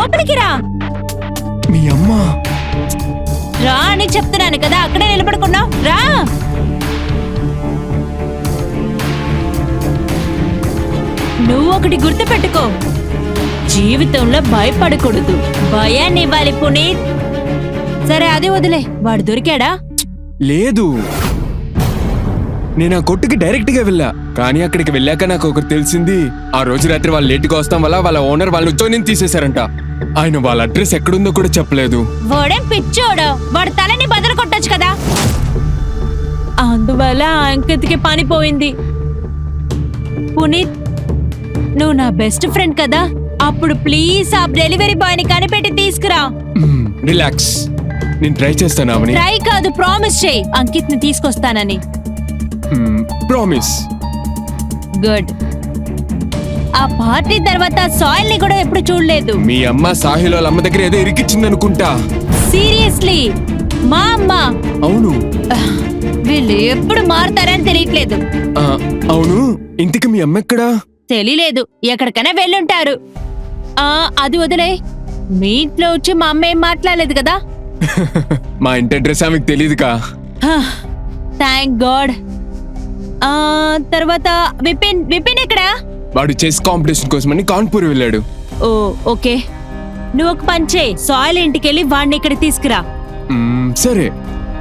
లోపలికి రా. మీ అమ్మ. రా అని చెప్తున్నాను కదా అక్కడే నిలబడుకున్నా రా. నువ్వు ఒకటి గుర్తుపెట్టుకో. జీవితంలో భయపడకూడదు. భయాన్ని ఇవ్వాలి పునీత్. సరే అదే వదిలే. వాడు దొరికాడా? లేదు. నేను ఆ కొట్టుకి డైరెక్ట్గా వెళ్ళా. కానీ అక్కడికి వెళ్ళాక నాకు ఒకరు తెలిసింది ఆ రోజు రాత్రి వాళ్ళు లేటుగా వస్తాం వల్ల వాళ్ళ ఓనర్ వాళ్ళని తీసేశారంట. ఆయన వాళ్ళ అడ్రస్ ఎక్కడుందో కూడా చెప్పలేదు. వాడేం పిచ్చోడు? వాడు తలని బదులు కొట్టొచ్చు కదా. అందువల్ల అంకిత్కి పని పోయింది. పునీత్ నువ్వు నా బెస్ట్ ఫ్రెండ్ కదా. అప్పుడు ప్లీజ్ ఆ డెలివరీ బాయ్ని కనిపెట్టి తీసుకురా. రిలాక్స్. నేను ట్రై చేస్తాను అవని. ట్రై కాదు ప్రామిస్ చేయి. అంకిత్ని తీసుకొస్తానని ప్రామిస్. గుడ్. ఆ పార్టీ తర్వాత సాయిల్ని కూడా ఎప్పుడు చూడలేదు. మీ అమ్మ సాహిల్ వాళ్ళ అమ్మ దగ్గర ఏదో ఇరికిచ్చింది అనుకుంటా సీరియస్లీ మా అమ్మ. అవును. వీళ్ళు ఎప్పుడు మారుతారని తెలియట్లేదు. ఆ, అవును. ఇంటికి మీ అమ్మ ఎక్కడా? తెలియలేదు. ఎక్కడికైనా వెళ్ళుంటారు. ఆ అది వదిలే. మీ ఇంట్లో వచ్చి మా అమ్మ ఏం మాట్లాడలేదు కదా? మా ఇంటి అడ్రస్ ఆమెకు తెలియదుగా థ్యాంక్ గాడ్ ఆ తర్వాత విపిన్ విపిన్ ఎక్కడా? వాడు చెస్ కాంపిటీషన్ కోసమని కాన్పూర్ వెళ్ళాడు. ఓ ఓకే. నువ్వు ఒక పని చేయి. సాయిల్ ఇంటికి వెళ్ళి వాడిని ఇక్కడ తీసుకురా. మ్మ్, సరే.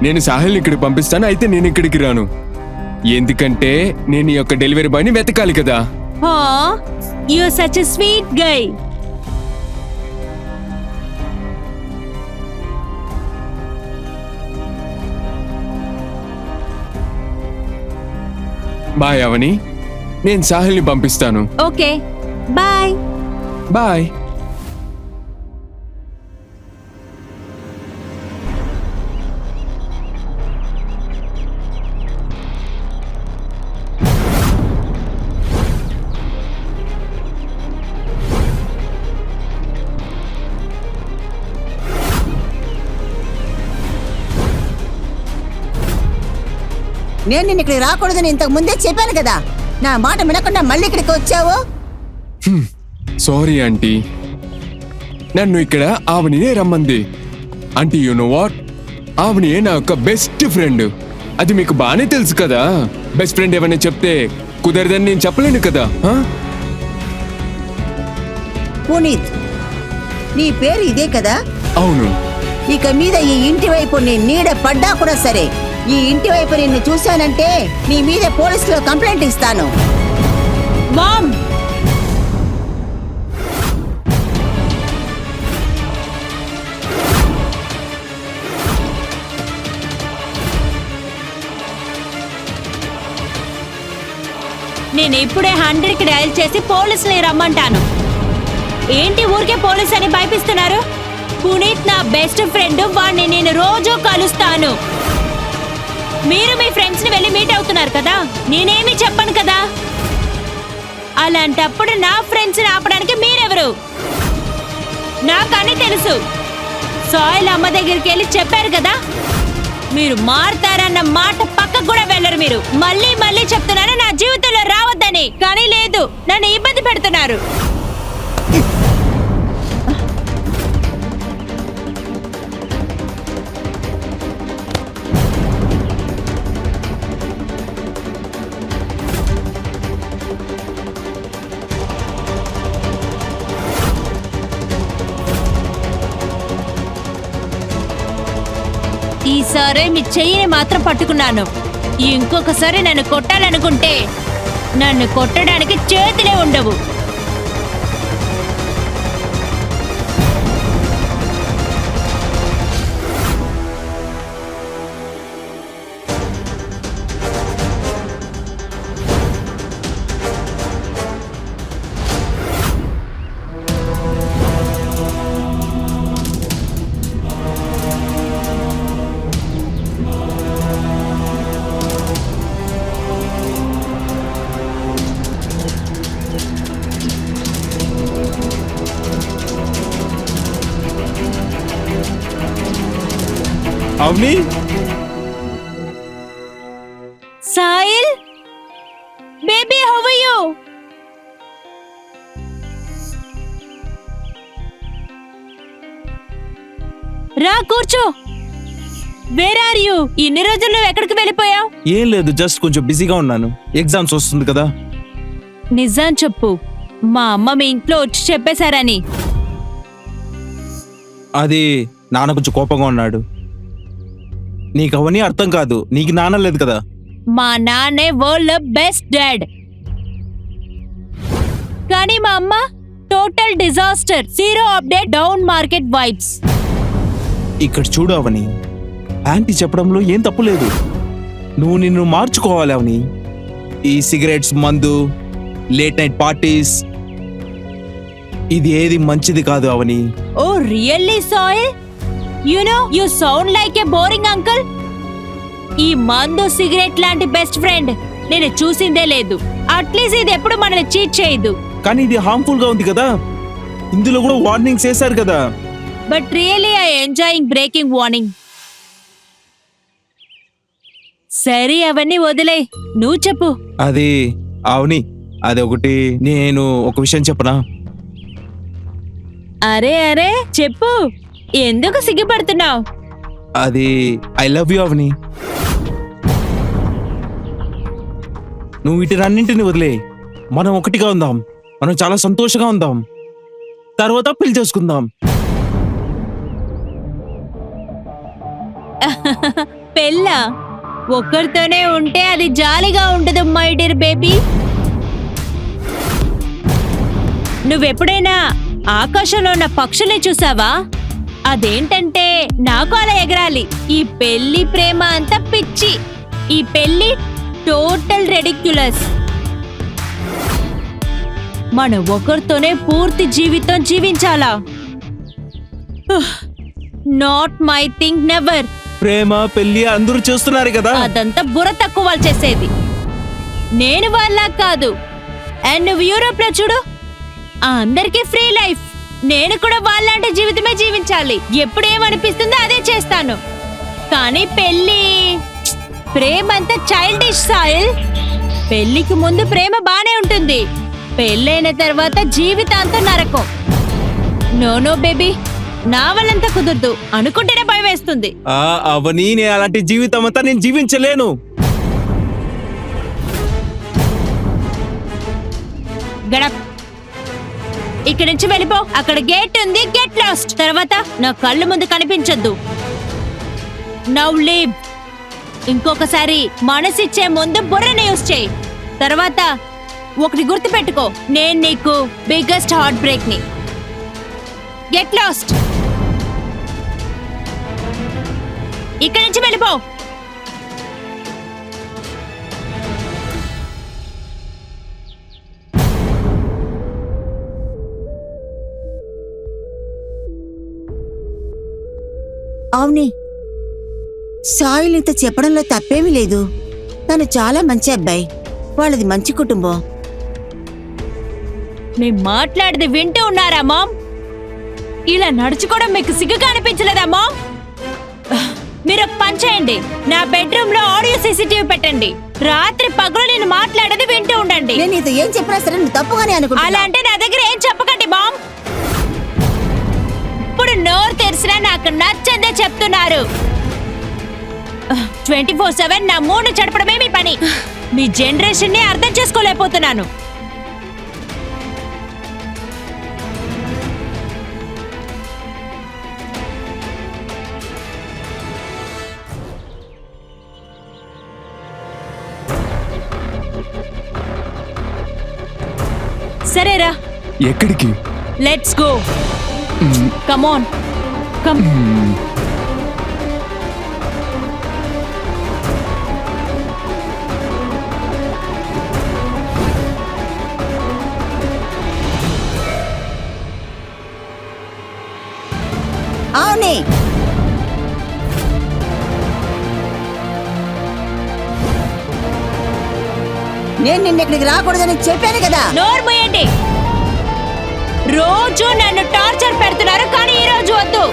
నేను సాహిల్ని ఇక్కడికి పంపిస్తాను అయితే నేను ఇక్కడికి రాను. ఎందుకంటే నేను ఈ యొక్క డెలివరీ బాయ్ని వెతకాలి కదా. You such sweet guy bye Avani. నేను సాహిల్ని పంపిస్తాను. ఓకే. బాయ్. బాయ్. నేను నిన్న ఇక్కడికి రాకూడదని ఇంతకు ముందే చెప్పాను కదా. నా మాట వినకుండా మళ్ళీ ఇక్కడికి వచ్చావు? సారీ ఆంటీ నన్ను ఇక్కడ ఆవనినే రమ్మంది. ఆంటీ యు నో వాట్ ఆవనియే నా యొక్క బెస్ట్ ఫ్రెండ్ అది మీకు బాగానే తెలుసు కదా. బెస్ట్ ఫ్రెండ్ ఏమైనా చెప్తే కుదరదని నేను చెప్పలేను కదా? పునీత్ నీ పేరు ఇదే కదా? అవును. ఇక మీద ఈ ఇంటి వైపు నీ నీడ పడ్డా కూడా సరే. ఈ ఇంటి వైపు నిన్ను చూశానంటే నీ మీద పోలీసులో కంప్లైంట్ ఇస్తాను. మామ్! నేను ఇప్పుడే హండ్రెడ్కి డయల్ చేసి పోలీసుని రమ్మంటాను. ఏంటి ఊరికే పోలీస్ అని భయపిస్తున్నారు? పునీత్ నా బెస్ట్ ఫ్రెండ్ వాడిని నేను రోజు కలుస్తాను. మీరు మీ ఫ్రెండ్స్ని వెళ్ళి మీట్ అవుతున్నారు కదా? నేనేమి చెప్పను కదా? అలాంటప్పుడు నా ఫ్రెండ్స్ ఆపడానికి మీరెవరు? నాకని తెలుసు. సాయిల్ అమ్మ దగ్గరికి వెళ్ళి చెప్పారు కదా? మీరు మారుతారన్న మాట పక్కకు కూడా వెళ్ళరు మీరు. మళ్ళీ మళ్ళీ చెప్తున్నారు నా జీవితంలో రావద్దని. కానీ లేదు నన్ను ఇబ్బంది పెడుతున్నారు. సరే మీ చెయ్యిని మాత్రం పట్టుకున్నాను. ఇంకొకసారి నన్ను కొట్టాలనుకుంటే నన్ను కొట్టడానికి చేతులే ఉండవు. Avani Sahil? Baby how are you రా కూర్చో. వేర్ ఆర్ యు ఇన్ని రోజులు నువ్వు ఎక్కడికి వెళ్ళిపోయావు? ఏం లేదు జస్ట్ కొంచెం బిజీగా ఉన్నాను. ఎగ్జామ్స్ వస్తుంది కదా. నిజం చెప్పు. మా అమ్మ మీ ఇంట్లో వచ్చి చెప్పేశారని. అది నాన్న కొంచెం కోపంగా ఉన్నాడు. నీకు అవన్నీ అర్థం కాదు. నీకు నాన్న లేదు కదా? మా నాన్నే వరల్డ్ బెస్ట్ డాడ్ కానీ మా అమ్మ total disaster zero update down market vibes ఇక్కడ చూడు అవని ఆంటీ చెప్పడంలో ఏం తప్పు లేదు. నువ్వు నిన్ను మార్చుకోవాలి అవని. ఈ సిగరెట్స్ మందు లేట్ నైట్ పార్టీస్ ఇది ఏది మంచిది కాదు అవని. ఓ really Sahil you know you sound like a boring uncle ఈ మందు సిగరెట్ లాంటి బెస్ట్ ఫ్రెండ్ నేను చూసిందే లేదు. అట్లీస్ట్ ఇది ఎప్పుడు మనల్ని చీట్ చేయదు. కానీ ఇది హార్మ్ఫుల్గా ఉంది కదా. ఇందులో కూడా వార్నింగ్స్ వేశారు కదా. But really I enjoying breaking warning సరే అవన్నీ వదిలే నువ్వు చెప్పు. అది అవని. అది ఒకటి నేను ఒక విషయం చెప్పనా? అరే అరే చెప్పు. ఎందుకు సిగ్గుపడుతున్నావు? అది ఐ లవ్ యూ అవని నువ్వు వీటినన్నింటిని వదిలే మనం ఒకటిగా ఉందాం. మనం చాలా సంతోషంగా ఉందాం. తర్వాత పెళ్ళి చేసుకుందాం. పెళ్ళ? ఒక్కరితోనే ఉంటే అది జాలిగా ఉండదు మై డియర్ బేబీ నువ్వెప్పుడైనా ఆకాశంలో ఉన్న పక్షుల్ని చూసావా? అదేంటంటే నాకు అలా ఎగరాలి. ఈ పెళ్ళి ప్రేమ అంతా పిచ్చి. ఈ పెళ్ళి టోటల్ రెడిక్యులస్. మనం ఒకరితోనే పూర్తి జీవితం జీవించాలా? నాట్ మై థింక్ నెవర్ ప్రేమ పెళ్ళి అందరూ చేస్తున్నారు కదా. అదంతా బుర్ర తక్కువ వాళ్ళు చేసేది. నేను వాళ్ళ కాదు. అండ్ నువ్వు యూరోప్లో చూడు ఆ అందరికీ ఫ్రీ లైఫ్ నేను కూడా వాళ్ళంటే జీవితమే జీవించాలి. ఎప్పుడు ఏమనిపిస్తుందో అదే చేస్తాను. కానీ పెళ్ళి ప్రేమ అంతా చైల్డిష్ సాయిల్ పెళ్ళికి ముందు ప్రేమ బానే ఉంటుంది. పెళ్ళైన తర్వాత జీవితాంతం నరకం. No no baby. నా వల్లంతా కుదరదు. అనుకుంటేనే భయం వేస్తుంది. ఆ అవని నేను అలాంటి జీవితం అంతా నేను జీవించలేను. గడప్. ఇక్కడి నుంచి వెళ్ళిపో. అక్కడ గేట్ ఉంది గెట్ లాస్ట్. తర్వాత నా కళ్ళు ముందు కనిపించొద్దు. నవ్ లీవ్ ఇంకొకసారి మనసిచ్చే ముందు బుర్రని యూస్ చేయి. తర్వాత ఒకటి గుర్తుపెట్టుకో. నేను నీకు బిగ్గెస్ట్ హార్ట్ బ్రేక్ని గెట్ లాస్ట్ ఇక్కడి నుంచి వెళ్ళిపో. అవుని. సాయిల్ ఇంత చెప్పడంలో తప్పేమీ లేదు. తను చాలా మంచి అబ్బాయి. వాళ్ళది మంచి కుటుంబం. మేము మాట్లాడేది వింటూ ఉన్నారా మామ్? ఇలా నడుచుకోవడం మీకు సిగ్గుగా అనిపించలేదా మామ్? మీరు పని చేయండి. నా బెడ్రూమ్లో ఆడియో సీసీటీవీ పెట్టండి. రాత్రి పగలు నేను మాట్లాడేది వింటూ ఉండండి. నేను నీతో ఏం చెప్పినా సరే నువ్వు తప్పుగానే అలా అనుకుంటున్నా అంటే నా దగ్గర ఏం చెప్పకండి మామ్? ఇప్పుడు నోరు తెరిచినా నాకు నచ్చందే చెప్తున్నారు. ట్వంటీ ఫోర్ సెవెన్ నా మూడు చెడపడమే మీ పని. మీ జనరేషన్ని అర్థం చేసుకోలేకపోతున్నాను. సరేరా. ఎక్కడికి? Let's go. Come on come Avani నేను నిన్న ఇక్కడికి రాకూడదని చెప్పాను కదా. నోరు మూయండి. రోజు నన్ను టార్చర్ పెడుతున్నారు కానీ ఈ రోజు వద్దు.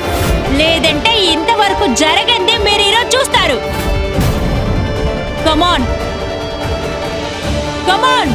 లేదంటే ఇంతవరకు జరగంది మీరు ఈరోజు చూస్తారు. కమాన్ కమాన్